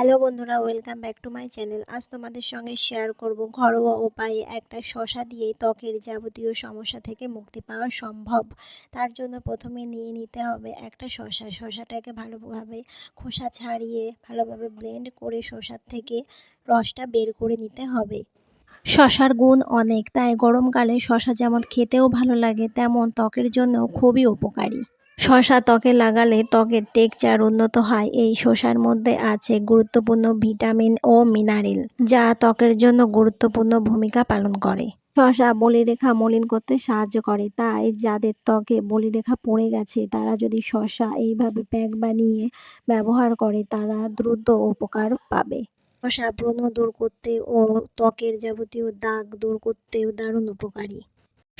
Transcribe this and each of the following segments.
Hello বন্ধুরা welcome back to my channel আজ তোমাদের সঙ্গে শেয়ার করব ঘরোয়া উপায়ে একটা শশা দিয়ে ত্বকের যাবতীয় সমস্যা থেকে মুক্তি পাওয়া সম্ভব। তার জন্য প্রথমে নিয়ে নিতে হবে একটা শশা শশাটাকে ভালোভাবে খোসা ছাড়িয়ে, ভালোভাবে ব্লেন্ড করে শশার থেকে রসটা বের করে নিতে হবে। শশার গুণ অনেক, তাই গরমকালে শশা যেমন খেতেও ভালো লাগে, তেমন ত্বকের জন্য খুবই উপকারী। শশা ত্বকে লাগালে ত্বকের টেকচার উন্নত হয়। এই শশার মধ্যে আছে গুরুত্বপূর্ণ ভিটামিন ও মিনারেল, যা ত্বকের জন্য গুরুত্বপূর্ণ ভূমিকা পালন করে। শশা বলিরেখা মলিন করতে সাহায্য করে, তাই যাদের ত্বকে বলিরেখা পড়ে গেছে, তারা যদি শশা এইভাবে প্যাক বানিয়ে ব্যবহার করে, তারা দ্রুত উপকার পাবে। শশা ব্রণ দূর করতে ও ত্বকের যাবতীয় দাগ দূর করতেও দারুণ উপকারী।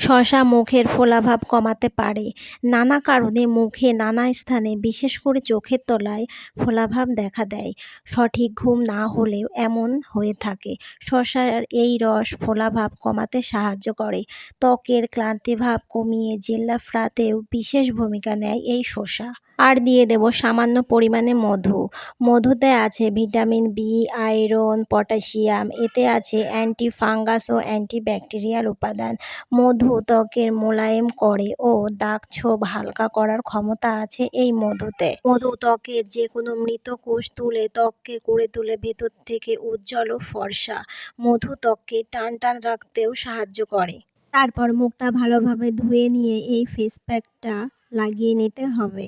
শশা মুখের ফোলাভাব কমাতে পারে। নানা কারণে মুখে নানা স্থানে, বিশেষ করে চোখের তলায় ফোলাভাব দেখা দেয়। সঠিক ঘুম না হলেও এমন হয়ে থাকে। শশার এই রস ফোলাভাব কমাতে সাহায্য করে। ত্বকের ক্লান্তিভাব কমিয়ে জেল্লাফ্রাতেও বিশেষ ভূমিকা নেয় এই শসা আর দিয়ে দেব সামান্য পরিমাণে মধু। মধুতে আছে ভিটামিন বি, আয়রন, পটাশিয়াম, এতে আছে অ্যান্টি ফাঙ্গাস ও অ্যান্টি ব্যাকটেরিয়াল উপাদান। মধু ত্বকের মোলায়েম করে ও দাগ ছোপ হালকা করার ক্ষমতা আছে এই মধুতে। মধু ত্বকের যে কোনো মৃত কোষ তুলে ত্বককে করে তুলে ভেতর থেকে উজ্জ্বল ও ফর্সা। মধু ত্বককে টান টান রাখতেও সাহায্য করে। তারপর মুখটা ভালোভাবে ধুয়ে নিয়ে এই ফেস প্যাকটা লাগিয়ে নিতে হবে।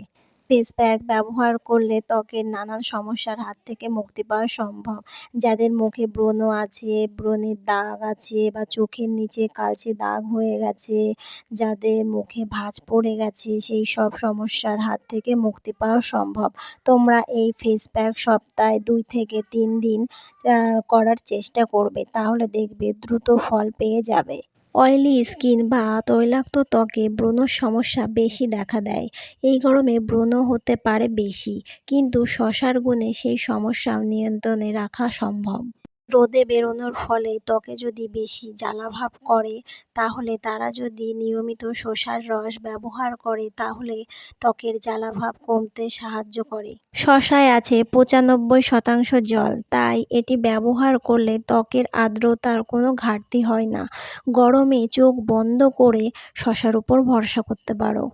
ফেস প্যাক ব্যবহার করলে ত্বকের নানান সমস্যার হাত থেকে মুক্তি পাওয়া সম্ভব। যাদের মুখে ব্রণ আছে, ব্রণের দাগ আছে বা চোখের নিচে কালচে দাগ হয়ে গেছে, যাদের মুখে ভাঁজ পড়ে গেছে, সেই সব সমস্যার হাত থেকে মুক্তি পাওয়া সম্ভব। তোমরা এই ফেস প্যাক সপ্তাহে দুই থেকে তিন দিন করার চেষ্টা করবে, তাহলে দেখবে দ্রুত ফল পেয়ে যাবে। অয়েলি স্কিন বা তৈলাক্ত ত্বকে ব্রণর সমস্যা বেশি দেখা দেয়। এই গরমে ব্রণ হতে পারে বেশি, কিন্তু শশার গুণে সেই সমস্যাও নিয়ন্ত্রণে রাখা সম্ভব। রোদে বেরোনোর ফলে ত্বকে যদি বেশি জ্বালাভাব করে, তাহলে তারা যদি নিয়মিত শসার রস ব্যবহার করে, তাহলে ত্বকের জ্বালাভাব কমতে সাহায্য করে। শশায় আছে পঁচানব্বই শতাংশ জল, তাই এটি ব্যবহার করলে ত্বকের আর্দ্রতার কোনো ঘাটতি হয় না। গরমে চোখ বন্ধ করে শশার উপর ভরসা করতে পারো।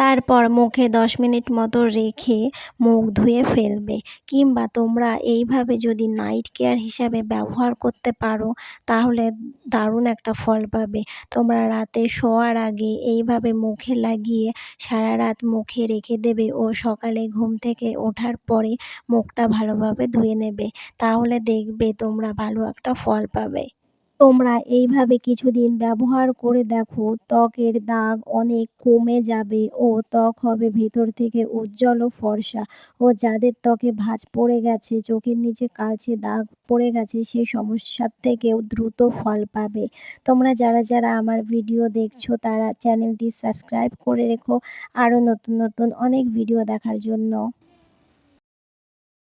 তারপর মুখে দশ মিনিট মতো রেখে মুখ ধুয়ে ফেলবে। কিংবা তোমরা এইভাবে যদি নাইট কেয়ার হিসাবে ব্যবহার করতে পারো, তাহলে দারুণ একটা ফল পাবে। তোমরা রাতে শোয়ার আগে এইভাবে মুখে লাগিয়ে সারা রাত মুখে রেখে দেবে ও সকালে ঘুম থেকে ওঠার পরে মুখটা ভালোভাবে ধুয়ে নেবে। তাহলে দেখবে তোমরা ভালো একটা ফল পাবে। তোমরা এইভাবে কিছুদিন ব্যবহার করে দেখো, ত্বকের দাগ অনেক কমে যাবে ও ত্বক হবে ভেতর থেকে উজ্জ্বল ও ফর্সা। ও যাদের ত্বকে ভাঁজ পড়ে গেছে, চোখের নিচে কালচে দাগ পড়ে গেছে সেই সমস্যার থেকেও দ্রুত ফল পাবে। তোমরা যারা যারা আমার ভিডিও দেখছ, তারা চ্যানেলটি সাবস্ক্রাইব করে রেখো। আরও নতুন নতুন অনেক ভিডিও দেখার জন্য।